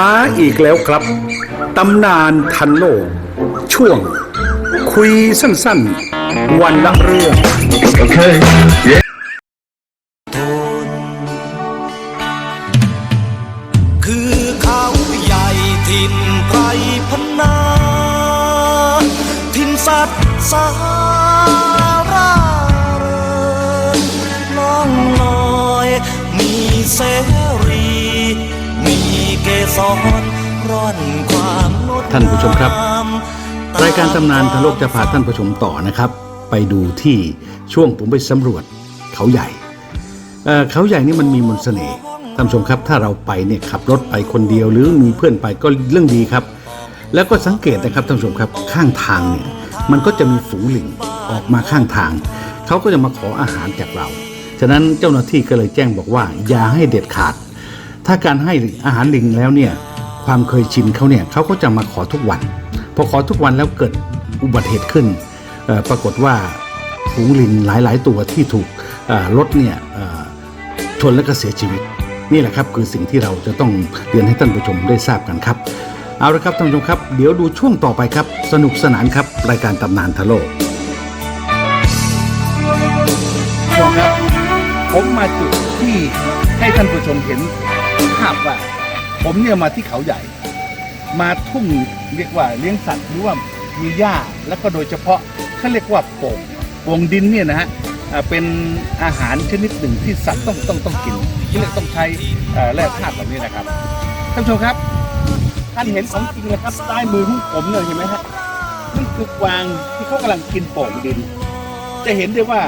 มาอีกแล้วครับ ตำนานทันโลก ช่วง คุยสั้นๆ วันละเรื่อง Okay. Yeah. คือเขาใหญ่ถิ่นไพรพนา ถิ่นสัตว์สารา ท่านผู้ชมครับ รายการตำนานทันโลกจะพาท่านผู้ชมต่อนะครับ ไปดูที่ช่วงผมไปสำรวจเขาใหญ่เเขาใหญ่นี่มันมีมนต์เสน่ห์ท่านผู้ชมครับ ถ้าเราไปเนี่ยขับรถไปคนเดียวหรือมีเพื่อนไปก็เรื่องดีครับ แล้วก็สังเกตนะครับท่านผู้ชมครับข้างทางเนี่ยมันก็จะมีฝูงลิงออกมาข้างทาง เขาก็จะมาขออาหารจากเรา ฉะนั้นเจ้าหน้าที่ก็เลยแจ้งบอกว่า อย่าให้เด็ดขาด ถ้าการให้อาหารลิงแล้วเนี่ยความเคยชินเขาเนี่ยเขาก็จะมาขอทุกวัน พอขอทุกวันแล้วเกิดอุบัติเหตุขึ้น ปรากฏว่าฝูงลิงหลาย ๆ ตัวที่ถูกรถเนี่ยชนแล้วก็เสียชีวิต นี่แหละครับคือสิ่งที่เราจะต้องเรียนให้ท่านผู้ชมได้ทราบกันครับ เอาละครับท่านผู้ชมครับ เดี๋ยวดูช่วงต่อไปครับ สนุกสนานครับ รายการตำนานทะโลกชมครับผมมาจุดที่ให้ท่านผู้ชมเห็น ขับว่ะผมเนี่ยมาที่เขาใหญ่ มาทุ่งเรียกว่าเลี้ยงสัตว์หรือว่ามีหญ้าแล้วก็โดยเฉพาะเขาเรียกว่าโป่งโป่งดินเนี่ยนะฮะเป็นอาหารชนิดหนึ่งที่สัตว์ต้องต้องต้องกินที่เรียกต้องใช้แร่ธาตุแบบนี้นะครับท่านผู้ชมครับท่านเห็นของจริงนะครับใต้มือของผมเนี่ยเห็นไหมฮะนั่นคือกวางที่เขากำลังกินโป่งดิน จะเห็นได้ว่า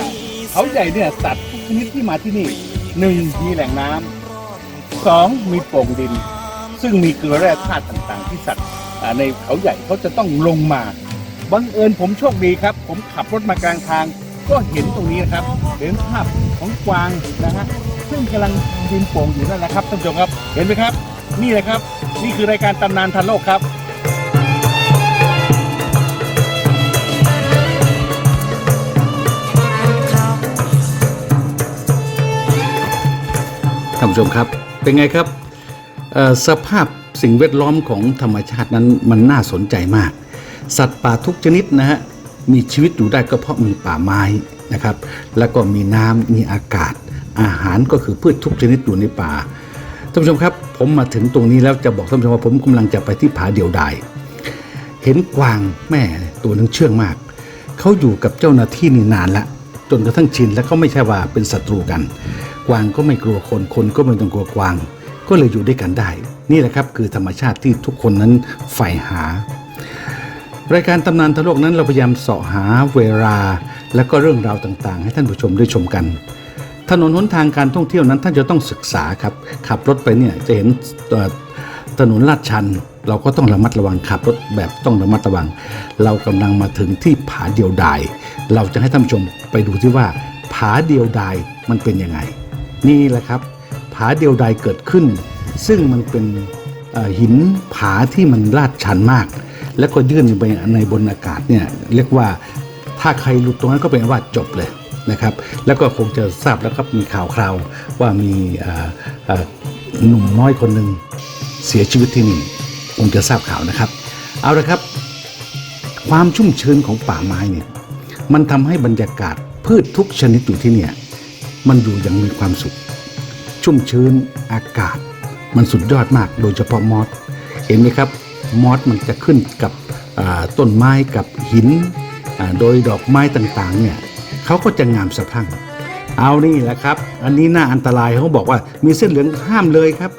เขาใหญ่เนี่ยสัตว์ทุกชนิดที่มาที่นี่หนึ่งมีแหล่งน้ำ สองมีโป่งดิน ซึ่งมีเกลือแร่ธาตุต่างๆ ที่สัตว์ในเขาใหญ่เขาจะต้องลงมาบังเอิญผมโชคดีครับ ผมขับรถมากลางทาง ก็เห็นตรงนี้นะครับเห็นภาพของกวางนะฮะซึ่งกำลังดินโป่งอยู่นั่นแหละครับท่านผู้ชมครับเห็นไหมครับ นี่แหละครับ นี่คือรายการตำนานทันโลกครับท่านผู้ชมครับ เป็นไงครับสภาพสิ่งแวดล้อมของธรรมชาตินั้นมันน่าสนใจมาก สัตว์ป่าทุกชนิดนะฮะมีชีวิตอยู่ได้ก็เพราะมีป่าไม้นะครับ แล้วก็มีน้ำมีอากาศ อาหารก็คือพืชทุกชนิดอยู่ในป่าท่านผู้ชมครับ ผมมาถึงตรงนี้แล้วจะบอกท่านผู้ชมว่าผมกำลังจะไปที่ผาเดียวดายเห็นกวางแม่ตัวหนึงเชื่องมากเขาอยู่กับเจ้าหน้าที่นี่นานละจนกระทั่งชินและเขาไม่ใช่ว่าเป็นศัตรูกัน กวางก็ไม่กลัวคนคนก็ไม่ต้องกลัวกวาง ก็เลยอยู่ด้วยกันได้ นี่แหละครับคือธรรมชาติที่ทุกคนนั้นใฝ่หา รายการตำนานทะโลกนั้นเราพยายามเสาะหาเวลา และก็เรื่องราวต่างๆ ให้ท่านผู้ชมได้ชมกันถนนหนทางการท่องเที่ยวนั้นท่านจะต้องศึกษาครับ ขับรถไปเนี่ยจะเห็นถนนลาดชัน เราก็ต้องระมัดระวังขับรถแบบต้องระมัดระวัง เรากำลังมาถึงที่ผาเดียวดาย เราจะให้ท่านผู้ชมไปดูที่ว่าผาเดียวดายมันเป็นยังไง นี่แหละครับ ผาเดียวดายเกิดขึ้น ซึ่งมันเป็นหินผาที่มันลาดชันมาก แล้วก็ยื่นไปในบนอากาศเนี่ยเรียกว่าถ้าใครหลุดตรงนั้นก็เป็นว่าจบเลยนะครับ แล้วก็คงจะทราบแล้วครับมีข่าวคราวว่ามีหนุ่มน้อยคนหนึ่งเสียชีวิตที่นี่คงจะทราบข่าวนะครับ เอาละครับ ความชุ่มชื้นของป่าไม้เนี่ยมันทำให้บรรยากาศพืชทุกชนิดอยู่ที่เนี่ย มันอยู่อย่างมีความสุข ชุ่มชื้นอากาศ มันสุดยอดมากโดยเฉพาะมอสเห็นไหมครับมอสมันจะขึ้นกับต้นไม้กับหิน โดยดอกไม้ต่างๆเนี่ยเขาก็จะงามสะพรั่ง เอานี่แหละครับ อันนี้น่าอันตรายเขาบอกว่ามีเส้นเหลืองห้ามเลยครับ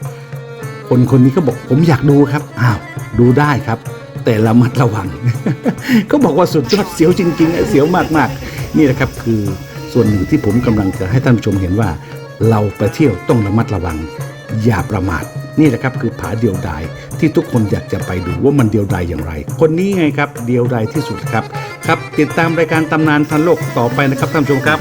คนคนนี้ก็บอกผมอยากดูครับอ้าวดูได้ครับ แต่ระมัดระวังก็บอกว่าสุดยอดเสียวจริงๆเสียวมากๆ นี่แหละครับคือ ส่วนหนึ่งที่ผมกำลังจะให้ท่านผู้ชมเห็นว่า เราไปเที่ยวต้องระมัดระวัง อย่าประมาทนี่แหละครับคือผาเดียวดายที่ทุกคนอยากจะไปดูว่ามันเดียวดายอย่างไร คนนี้ไงครับเดียวดายที่สุดครับครับ ติดตามรายการตำนานทันโลกต่อไปนะครับท่านผู้ชมครับ